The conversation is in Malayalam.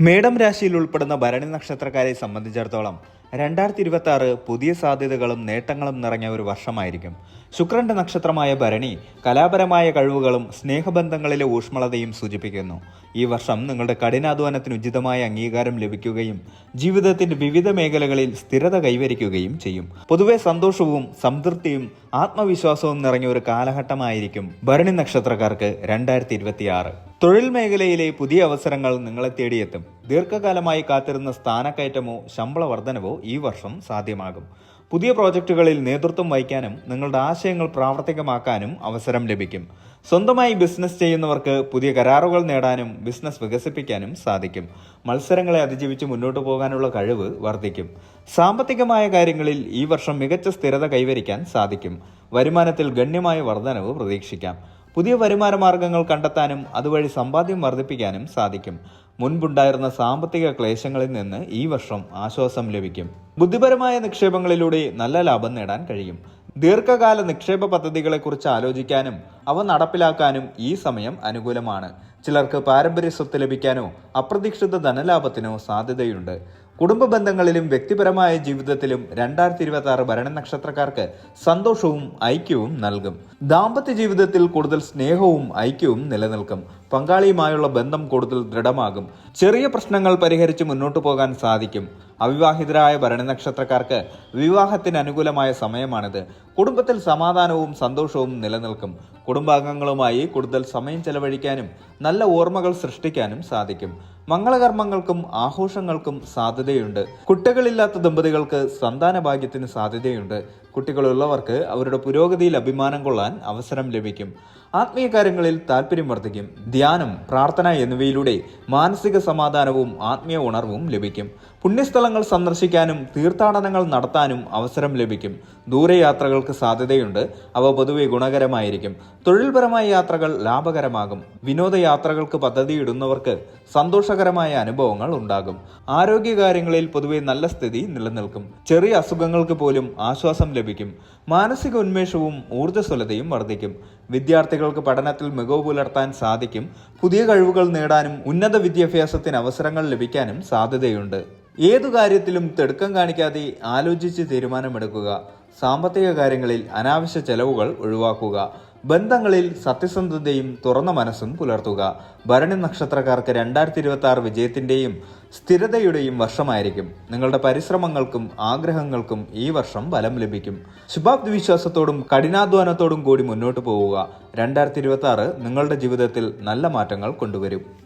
മേടം രാശിയിൽ ഉൾപ്പെടുന്ന ഭരണി നക്ഷത്രക്കാരെ സംബന്ധിച്ചിടത്തോളം രണ്ടായിരത്തി ഇരുപത്തി ആറ് പുതിയ സാധ്യതകളും നേട്ടങ്ങളും നിറഞ്ഞ ഒരു വർഷമായിരിക്കും. ശുക്രന്റെ നക്ഷത്രമായ ഭരണി കലാപരമായ കഴിവുകളും സ്നേഹബന്ധങ്ങളിലെ ഊഷ്മളതയും സൂചിപ്പിക്കുന്നു. ഈ വർഷം നിങ്ങളുടെ കഠിനാധ്വാനത്തിന് ഉചിതമായ അംഗീകാരം ലഭിക്കുകയും ജീവിതത്തിന്റെ വിവിധ മേഖലകളിൽ സ്ഥിരത കൈവരിക്കുകയും ചെയ്യും. പൊതുവെ സന്തോഷവും സംതൃപ്തിയും ആത്മവിശ്വാസവും നിറഞ്ഞ ഒരു കാലഘട്ടമായിരിക്കും ഭരണി നക്ഷത്രക്കാർക്ക് രണ്ടായിരത്തി തൊഴിൽ മേഖലയിലെ പുതിയ അവസരങ്ങൾ നിങ്ങളെ തേടിയെത്തും. ദീർഘകാലമായി കാത്തിരുന്ന സ്ഥാനക്കയറ്റമോ ശമ്പള വർധനവോ ഈ വർഷം സാധ്യമാകും. പുതിയ പ്രോജക്റ്റുകളിൽ നേതൃത്വം വഹിക്കാനും നിങ്ങളുടെ ആശയങ്ങൾ പ്രാവർത്തികമാക്കാനും അവസരം ലഭിക്കും. സ്വന്തമായി ബിസിനസ് ചെയ്യുന്നവർക്ക് പുതിയ കരാറുകൾ നേടാനും ബിസിനസ് വികസിപ്പിക്കാനും സാധിക്കും. മത്സരങ്ങളെ അതിജീവിച്ച് മുന്നോട്ട് പോകാനുള്ള കഴിവ് വർദ്ധിക്കും. സാമ്പത്തികമായ കാര്യങ്ങളിൽ ഈ വർഷം മികച്ച സ്ഥിരത കൈവരിക്കാൻ സാധിക്കും. വരുമാനത്തിൽ ഗണ്യമായ വർധനവ് പ്രതീക്ഷിക്കാം. പുതിയ വരുമാന മാർഗങ്ങൾ കണ്ടെത്താനും അതുവഴി സമ്പാദ്യം വർദ്ധിപ്പിക്കാനും സാധിക്കും. മുൻപുണ്ടായിരുന്ന സാമ്പത്തിക ക്ലേശങ്ങളിൽ നിന്ന് ഈ വർഷം ആശ്വാസം ലഭിക്കും. ബുദ്ധിപരമായ നിക്ഷേപങ്ങളിലൂടെ നല്ല ലാഭം നേടാൻ കഴിയും. ദീർഘകാല നിക്ഷേപ പദ്ധതികളെക്കുറിച്ച് ആലോചിക്കാനും അവ നടപ്പിലാക്കാനും ഈ സമയം അനുകൂലമാണ്. ചിലർക്ക് പാരമ്പര്യ സ്വത്ത് ലഭിക്കാനോ അപ്രതീക്ഷിത ധനലാഭത്തിനോ സാധ്യതയുണ്ട്. കുടുംബ ബന്ധങ്ങളിലും വ്യക്തിപരമായ ജീവിതത്തിലും രണ്ടായിരത്തി ഇരുപത്തി ആറ് ഭരണ നക്ഷത്രക്കാർക്ക് സന്തോഷവും ഐക്യവും നൽകും. ദാമ്പത്യ ജീവിതത്തിൽ കൂടുതൽ സ്നേഹവും ഐക്യവും നിലനിൽക്കും. പങ്കാളിയുമായുള്ള ബന്ധം കൂടുതൽ ദൃഢമാകും. ചെറിയ പ്രശ്നങ്ങൾ പരിഹരിച്ച് മുന്നോട്ടു പോകാൻ സാധിക്കും. അവിവാഹിതരായ ഭരണനക്ഷത്രക്കാർക്ക് വിവാഹത്തിന് അനുകൂലമായ സമയമാണിത്. കുടുംബത്തിൽ സമാധാനവും സന്തോഷവും നിലനിൽക്കും. കുടുംബാംഗങ്ങളുമായി കൂടുതൽ സമയം ചെലവഴിക്കാനും നല്ല ഓർമ്മകൾ സൃഷ്ടിക്കാനും സാധിക്കും. മംഗളകർമ്മങ്ങൾക്കും ആഘോഷങ്ങൾക്കും സാധ്യതയുണ്ട്. കുട്ടികളില്ലാത്ത ദമ്പതികൾക്ക് സന്താന ഭാഗ്യത്തിന് സാധ്യതയുണ്ട്. കുട്ടികളുള്ളവർക്ക് അവരുടെ പുരോഗതിയിൽ അഭിമാനം കൊള്ളാൻ അവസരം ലഭിക്കും. ആത്മീയ കാര്യങ്ങളിൽ താല്പര്യം വർദ്ധിക്കും. ധ്യാനം പ്രാർത്ഥന എന്നിവയിലൂടെ മാനസിക സമാധാനവും ആത്മീയ ഉണർവും ലഭിക്കും. പുണ്യസ്ഥലങ്ങൾ സന്ദർശിക്കാനും തീർത്ഥാടനങ്ങൾ നടത്താനും അവസരം ലഭിക്കും. ദൂരയാത്രകൾക്ക് സാധ്യതയുണ്ട്. അവ പൊതുവെ ഗുണകരമായിരിക്കും. തൊഴിൽപരമായ യാത്രകൾ ലാഭകരമാകും. വിനോദയാത്രകൾക്ക് പദ്ധതിയിടുന്നവർക്ക് സന്തോഷകരമായ അനുഭവങ്ങൾ ഉണ്ടാകും. ആരോഗ്യകാര്യങ്ങളിൽ പൊതുവെ നല്ല സ്ഥിതി നിലനിൽക്കും. ചെറിയ അസുഖങ്ങൾക്ക് പോലും ആശ്വാസം ലഭിക്കും. മാനസിക ഉന്മേഷവും ഊർജസ്വലതയും വർദ്ധിക്കും. വിദ്യാർത്ഥികൾക്ക് പഠനത്തിൽ മികവ് പുലർത്താൻ സാധിക്കും. പുതിയ കഴിവുകൾ നേടാനും ഉന്നത വിദ്യാഭ്യാസത്തിന് അവസരങ്ങൾ ലഭിക്കാനും സാധ്യതയുണ്ട്. ഏതു കാര്യത്തിലും തിടുക്കം കാണിക്കാതെ ആലോചിച്ച് തീരുമാനമെടുക്കുക. സാമ്പത്തിക കാര്യങ്ങളിൽ അനാവശ്യ ചെലവുകൾ ഒഴിവാക്കുക. ബന്ധങ്ങളിൽ സത്യസന്ധതയും തുറന്ന മനസ്സും പുലർത്തുക. ഭരണി നക്ഷത്രക്കാർക്ക് രണ്ടായിരത്തി ഇരുപത്തി ആറ് വിജയത്തിന്റെയും സ്ഥിരതയുടെയും വർഷമായിരിക്കും. നിങ്ങളുടെ പരിശ്രമങ്ങൾക്കും ആഗ്രഹങ്ങൾക്കും ഈ വർഷം ഫലം ലഭിക്കും. ശുഭാപ്തി വിശ്വാസത്തോടും കഠിനാധ്വാനത്തോടും കൂടി മുന്നോട്ട് പോവുക. രണ്ടായിരത്തി ഇരുപത്തി നിങ്ങളുടെ ജീവിതത്തിൽ നല്ല മാറ്റങ്ങൾ കൊണ്ടുവരും.